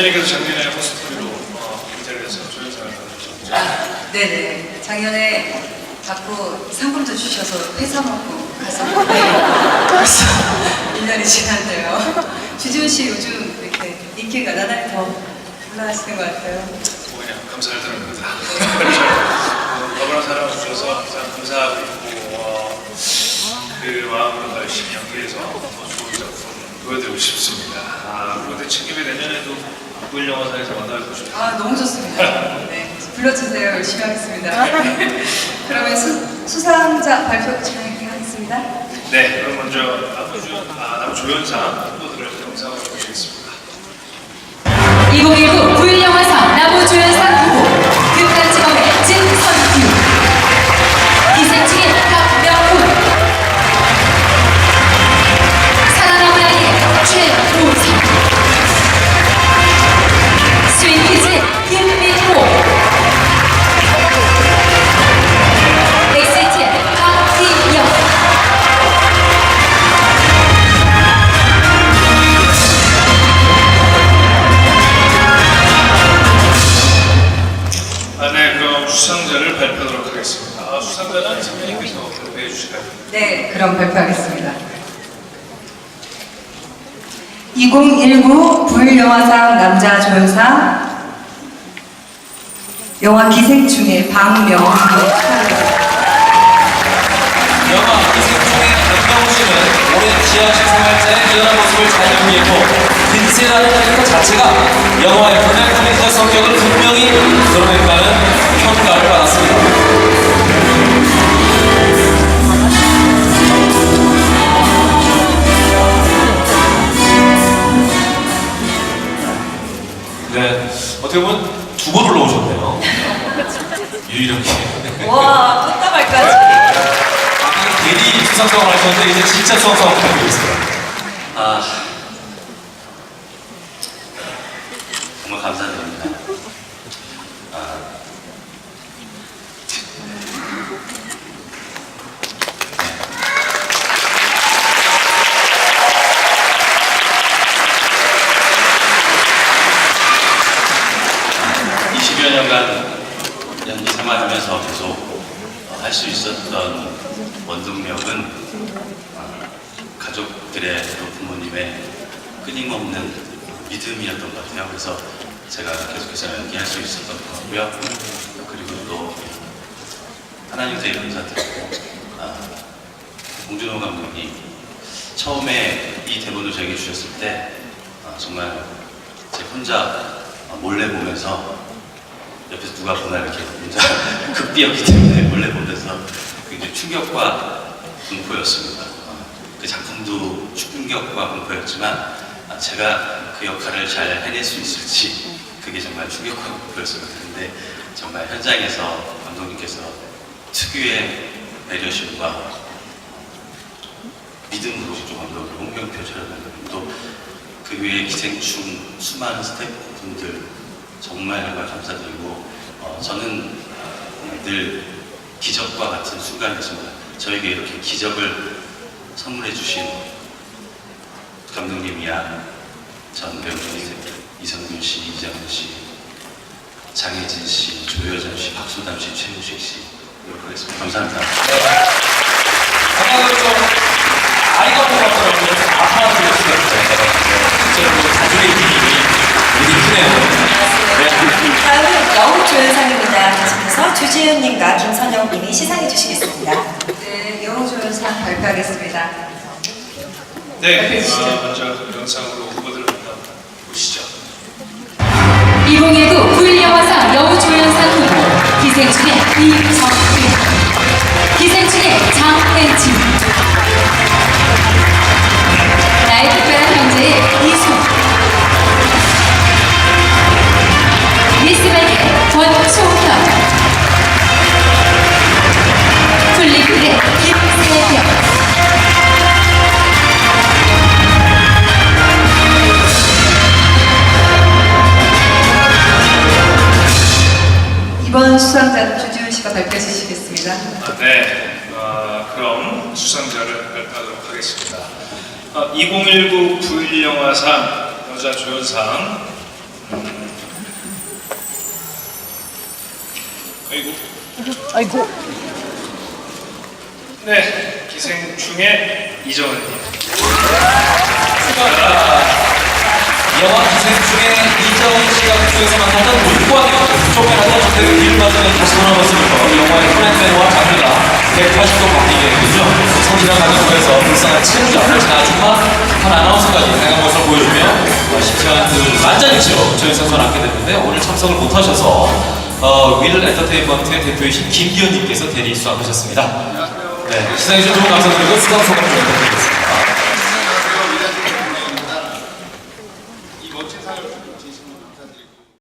선배님께서 작년에 호스트비로 어, 인터뷰 해서 조연상을 받으셨죠. 아, 네네. 작년에 받고 상금도 주셔서 회사 먹고 갔었는데 벌써 1년이 지났네요. 주지훈 씨 요즘 이렇게 인기가 나날이 더 올라가시는 것 같아요. 뭐 그냥 감사를 드립니다. 어, 너무나 사랑해주셔서 항상 감사하고 있고 어, 그 마음으로 더 열심히 연기해서 더 좋은 작품 보여드리고 싶습니다. 아, 그런데 책임이 내년에도 부일 영화상에서 만나뵙고 싶습니다. 아, 너무 좋습니다. 네. 불러주세요. 열심히 하겠습니다. 그러면 수, 수상자 발표 진행하겠습니다. 네, 그럼 먼저 남조연, 아, 남조연상 후보들을 영상으로 보시겠습니다. 2019 수상자는 선배님께서 발표해 주실까요? 네, 그럼 발표하겠습니다. 2019 부일영화상 남자 조연상 영화 기생충의 축하드립니다. 영화 기생충의 박명호 씨는 오랜 지하실 생활자의 뛰어난 모습을 잘 연기했고 빈세라는 캐릭터 자체가 영화의 분할 캐릭터 성격을 분명히 드러낸다는 평가를 받았습니다. 어떻게 보면 두 번을 넣으셨네요. 유일하게. 와. 아까 대리 수상성을 하셨는데 이제 진짜 수상성을 하고 있어요. 아 정말 감사드립니다. 아, 네. 20여 년간 연기 생활하면서 계속 할 수 있었던 원동력은 가족들의 또 부모님의 끊임없는 믿음이었던 것 같아요. 그래서 제가 계속해서 연기할 수 있었던 것 같고요. 그리고 또 하나님께 감사드리고 아, 봉준호 감독님 처음에 이 대본을 저에게 주셨을 때 아, 정말 제 혼자 몰래 보면서 누가 보나 이렇게 혼자 급비였기 때문에 몰래 보면서 굉장히 충격과 공포였습니다. 어, 그 작품도 충격과 공포였지만 아, 제가 그 역할을 잘 해낼 수 있을지 그게 정말 충격과 공포였습니다. 근데 정말 현장에서 감독님께서 특유의 배려심과 믿음으로 직접 감독을 홍명표 촬영감독님도 그 외에 기생충 수많은 스태프분들 정말 정말 감사드리고 어, 저는 어, 늘 기적과 같은 순간이었습니다. 저에게 이렇게 기적을 선물해 주신 감독님이야 전 배우님 이성균 씨, 이장훈 씨, 장혜진 씨, 조여정 씨, 박소담 씨, 최우식 씨 이렇게 하겠습니다. 감사합니다. 아이가 아파하는 게 있었어요. 실제로 자주의 힘이 되게 크네요. 다음은 여우 조연상입니다. 계속해서 주지훈님과 김선영님이 시상해 주시겠습니다. 네, 영조연상 발표하겠습니다. 네. 아, 먼저 영상으로 후보들을 만나보시죠. 2019 부일영화상 여우조연상 후보 기생충의 이정은 기생충의 장혜진 수상자 주지훈 씨 씨가 발표해 주시겠습니다. 아, 네, 어, 그럼 수상자를 발표하도록 하겠습니다. 어, 2019 부일 영화상 여자 조연상 음, 아이고 아이고. 네 기생충의 이정은님 영화 기생충의 이정은 씨가 극중에서 만났던 물고와 쫓겨나던 저택의 길을 맞으며 다시 돌아왔으면서 영화의 프렌드와 장르가 180도 바뀌게 되죠. 성실한 가정부에서 불쌍한 친구자, 그렇지 아줌마, 한 아나운서까지 다양한 모습을 보여주며 어, 쉽지 않은 그 만장일치로 조연상을 안게 됐는데 오늘 참석을 못하셔서 어, 윌 엔터테인먼트의 대표이신 김기현님께서 대리 수상하셨습니다. 네, 시상해 주셔서 너무 감사드리고 수상 소감 부탁드리겠습니다.